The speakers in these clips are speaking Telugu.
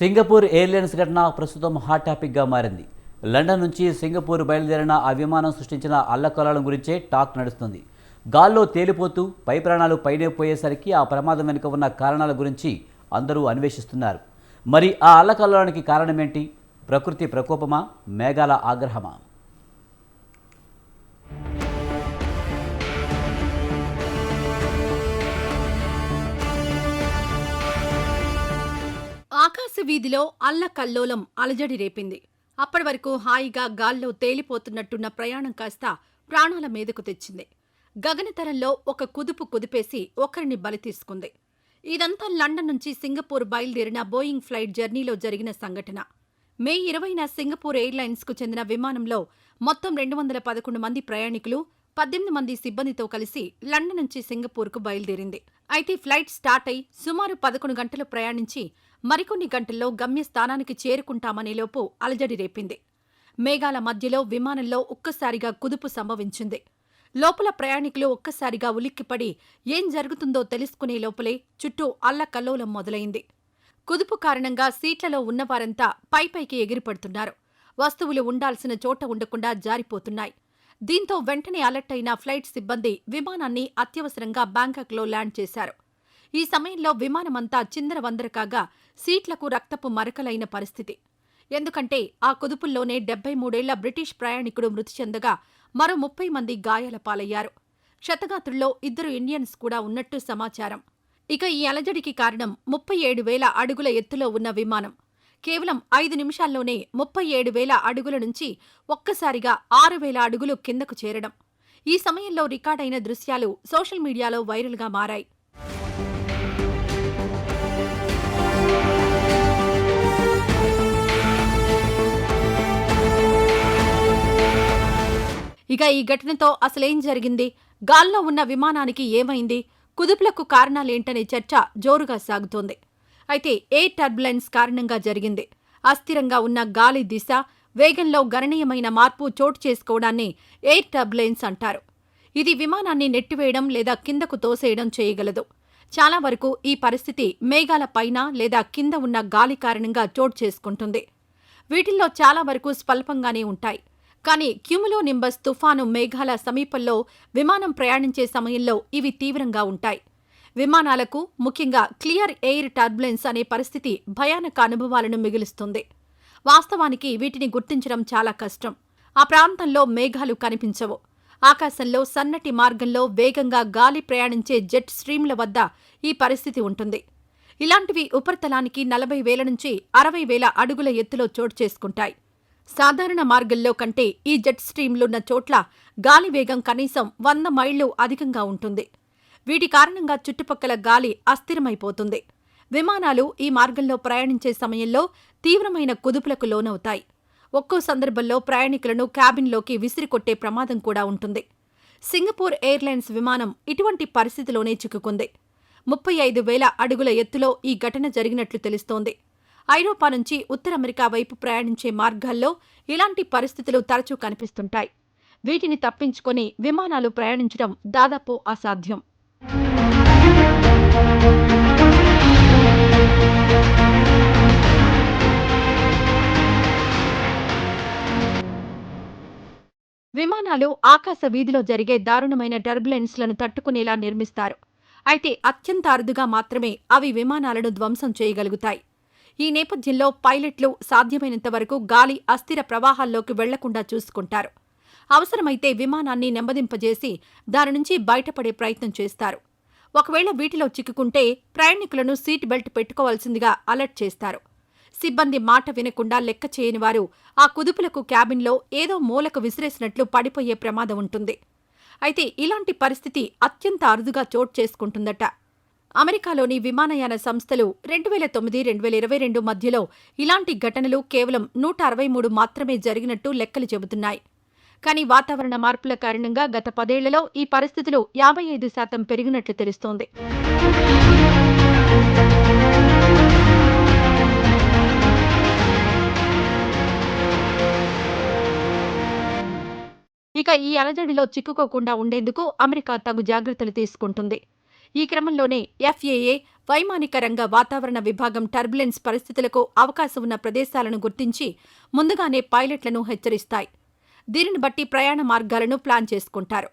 సింగపూర్ ఎయిర్లైన్స్ ఘటన ప్రస్తుతం హాట్ టాపిక్గా మారింది. లండన్ నుంచి సింగపూర్ బయలుదేరిన ఆ విమానం సృష్టించిన అల్లకల్లాలం గురించే టాక్ నడుస్తుంది. గాల్లో తేలిపోతూ పై ప్రాణాలు పైనే పోయేసరికి ఆ ప్రమాదం వెనుక ఉన్న కారణాల గురించి అందరూ అన్వేషిస్తున్నారు. మరి ఆ అల్లకల్లానికి కారణమేంటి? ప్రకృతి ప్రకోపమా? మేఘాల ఆగ్రహమా? ఆకాశ వీధిలో అల్లకల్లోలం అలజడి రేపింది. అప్పటి వరకు హాయిగా గాల్లో తేలిపోతున్నట్టున్న ప్రయాణం కాస్త ప్రాణాల మీదకు తెచ్చింది. గగనతరంలో ఒక కుదుపు కుదిపేసి ఒకరిని బలి తీసుకుంది. ఇదంతా లండన్ నుంచి సింగపూర్ బయలుదేరిన బోయింగ్ ఫ్లైట్ జర్నీలో జరిగిన సంఘటన. మే ఇరవైన సింగపూర్ ఎయిర్లైన్స్కు చెందిన విమానంలో మొత్తం రెండు వందల పదకొండు మంది ప్రయాణికులు పద్దెనిమిది మంది సిబ్బందితో కలిసి లండన్ నుంచి సింగపూర్కు బయలుదేరింది. అయితే ఫ్లైట్ స్టార్ట్ అయి సుమారు పదకొండు గంటలు ప్రయాణించి మరికొన్ని గంటల్లో గమ్యస్థానానికి చేరుకుంటామనే లోపు అలజడి రేపింది. మేఘాల మధ్యలో విమానంలో ఒక్కసారిగా కుదుపు సంభవించింది. లోపల ప్రయాణికులు ఒక్కసారిగా ఉలిక్కిపడి ఏం జరుగుతుందో తెలుసుకునే లోపలే చుట్టూ అల్లకల్లోలం మొదలైంది. కుదుపు కారణంగా సీట్లలో ఉన్నవారంతా పైపైకి ఎగిరిపడుతున్నారు. వస్తువులు ఉండాల్సిన చోట ఉండకుండా జారిపోతున్నాయి. దీంతో వెంటనే అలర్ట్ అయిన ఫ్లైట్ సిబ్బంది విమానాన్ని అత్యవసరంగా బ్యాంకాక్లో ల్యాండ్ చేశారు. ఈ సమయంలో విమానమంతా చిందరవందర కాగా సీట్లకు రక్తపు మరకలైన పరిస్థితి. ఎందుకంటే ఆ కుదుపుల్లోనే డెబ్బై మూడేళ్ళ బ్రిటిష్ ప్రయాణికుడు మృతి చెందగా మరో ముప్పై మంది గాయాల పాలయ్యారు. క్షతగాత్రుల్లో ఇద్దరు ఇండియన్స్ కూడా ఉన్నట్టు సమాచారం. ఇక ఈ అలజడికి కారణం ముప్పై ఏడు వేల అడుగుల ఎత్తులో ఉన్న విమానం. కేవలం ఐదు నిమిషాల్లోనే ముప్పై ఏడు వేల అడుగుల నుంచి ఒక్కసారిగా ఆరు వేల అడుగులు కిందకు చేరడం. ఈ సమయంలో రికార్డైన దృశ్యాలు సోషల్ మీడియాలో వైరల్గా మారాయి. ఇక ఈ ఘటనతో అసలేం జరిగింది? గాల్లో ఉన్న విమానానికి ఏమైంది? కుదుపులకు కారణాలేంటనే చర్చ జోరుగా సాగుతోంది. అయితే ఎయిర్ టర్బులెన్స్ కారణంగా జరిగింది? అస్థిరంగా ఉన్న గాలి దిశ వేగంలో గణనీయమైన మార్పు చోటు చేసుకోవడాన్ని ఎయిర్ టర్బులెన్స్ అంటారు? ఇది విమానాన్ని నెట్టివేయడం లేదా కిందకు తోసేయడం చేయగలదు. చాలా వరకు ఈ పరిస్థితి మేఘాల పైన లేదా కింద ఉన్న గాలి కారణంగా చోటు చేసుకుంటుంది. వీటిల్లో చాలా వరకు స్వల్పంగానే ఉంటాయి. కానీ క్యుములో నింబస్ తుఫాను మేఘాల సమీపంలో విమానం ప్రయాణించే సమయంలో ఇవి తీవ్రంగా ఉంటాయి. విమానాలకు ముఖ్యంగా క్లియర్ ఎయిర్ టర్బులెన్స్ అనే పరిస్థితి భయానక అనుభవాలను మిగులుస్తుంది. వాస్తవానికి వీటిని గుర్తించడం చాలా కష్టం. ఆ ప్రాంతంలో మేఘాలు కనిపించవు. ఆకాశంలో సన్నటి మార్గంలో వేగంగా గాలి ప్రయాణించే జెట్ స్ట్రీమ్ల వద్ద ఈ పరిస్థితి ఉంటుంది. ఇలాంటివి ఉపరితలానికి నలభై వేల నుంచి అరవై వేల అడుగుల ఎత్తులో చోటు చేసుకుంటాయి. సాధారణ మార్గంలో కంటే ఈ జెట్ స్ట్రీమ్లున్న చోట్ల గాలి వేగం కనీసం వంద మైళ్ళు అధికంగా ఉంటుంది. వీటి కారణంగా చుట్టుపక్కల గాలి అస్థిరమైపోతుంది. విమానాలు ఈ మార్గంలో ప్రయాణించే సమయంలో తీవ్రమైన కుదుపులకు లోనవుతాయి. ఒక్కో సందర్భంలో ప్రయాణికులను క్యాబిన్లోకి విసిరికొట్టే ప్రమాదం కూడా ఉంటుంది. సింగపూర్ ఎయిర్లైన్స్ విమానం ఇటువంటి పరిస్థితిలోనే చిక్కుకుంది. ముప్పై ఐదు వేల అడుగుల ఎత్తులో ఈ ఘటన జరిగినట్లు తెలుస్తోంది. ఐరోపా నుంచి ఉత్తర అమెరికా వైపు ప్రయాణించే మార్గాల్లో ఇలాంటి పరిస్థితులు తరచూ కనిపిస్తుంటాయి. వీటిని తప్పించుకొని విమానాలు ప్రయాణించడం దాదాపు అసాధ్యం. విమానాలు ఆకాశ వీధిలో జరిగే దారుణమైన టర్బులెన్స్లను తట్టుకునేలా నిర్మిస్తారు. అయితే అత్యంత అరుదుగా మాత్రమే అవి విమానాలను ధ్వంసం చేయగలుగుతాయి. ఈ నేపథ్యంలో పైలట్లు సాధ్యమైనంత వరకు గాలి అస్థిర ప్రవాహాల్లోకి వెళ్ళకుండా చూసుకుంటారు. అవసరమైతే విమానాన్ని నెమ్మదింపజేసి దాని నుంచి బయటపడే ప్రయత్నం చేస్తారు. ఒకవేళ వీటిలో చిక్కుకుంటే ప్రయాణికులను సీట్ బెల్ట్ పెట్టుకోవాల్సిందిగా అలర్ట్ చేస్తారు. సిబ్బంది మాట వినకుండా లెక్క చేయని వారు ఆ కుదుపులకు క్యాబిన్లో ఏదో మూలకు విసిరేసినట్లు పడిపోయే ప్రమాదం ఉంటుంది. అయితే ఇలాంటి పరిస్థితి అత్యంత అరుదుగా చోటు చేసుకుంటుందట. అమెరికాలోని విమానయాన సంస్థలు రెండు వేల తొమ్మిది రెండు వేల ఇరవై రెండు మధ్యలో ఇలాంటి ఘటనలు కేవలం నూట అరవై మూడు మాత్రమే జరిగినట్టు లెక్కలు చెబుతున్నాయి. కానీ వాతావరణ మార్పుల కారణంగా గత పదేళ్ళలో ఈ పరిస్థితులు యాభై ఐదు శాతం పెరిగినట్లు తెలుస్తోంది. ఇక ఈ అలజడిలో చిక్కుకోకుండా ఉండేందుకు అమెరికా తగు జాగ్రత్తలు తీసుకుంటుంది. ఈ క్రమంలోనే ఎఫ్ఏఏ వైమానిక రంగ వాతావరణ విభాగం టర్బులెన్స్ పరిస్థితులకు అవకాశం ఉన్న ప్రదేశాలను గుర్తించి ముందుగానే పైలట్లను హెచ్చరిస్తాయి. దీనిని బట్టి ప్రయాణ మార్గాలను ప్లాన్ చేసుకుంటారు.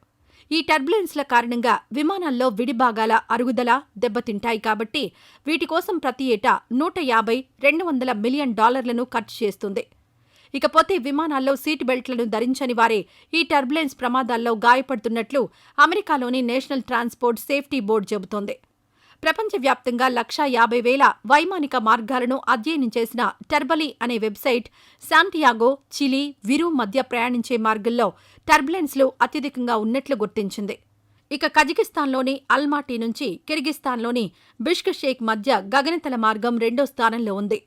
ఈ టర్బులెన్స్ల కారణంగా విమానాల్లో విడిభాగాల అరుగుదల దెబ్బతింటాయి కాబట్టి వీటి కోసం ప్రతి ఏటా నూట యాభై రెండు వందల మిలియన్ డాలర్లను ఖర్చు చేస్తుంది. ఇకపోతే విమానాల్లో సీట్ బెల్ట్లను ధరించని వారే ఈ టర్బులెన్స్ ప్రమాదాల్లో గాయపడుతున్నట్లు అమెరికాలోని నేషనల్ ట్రాన్స్పోర్ట్ సేఫ్టీ బోర్డు చెబుతోంది. ప్రపంచవ్యాప్తంగా లక్షా యాభై వేల వైమానిక మార్గాలను అధ్యయనం చేసిన టర్బలీ అనే వెబ్సైట్ శాంటియాగో చిలీ విరు మధ్య ప్రయాణించే మార్గంలో టర్బులెన్స్లు అత్యధికంగా ఉన్నట్లు గుర్తించింది. ఇక కజకిస్తాన్లోని అల్మాటీ నుంచి కిర్గిస్తాన్లోని బిష్క్ షేక్ మధ్య గగనతల మార్గం రెండో స్థానంలో ఉంది.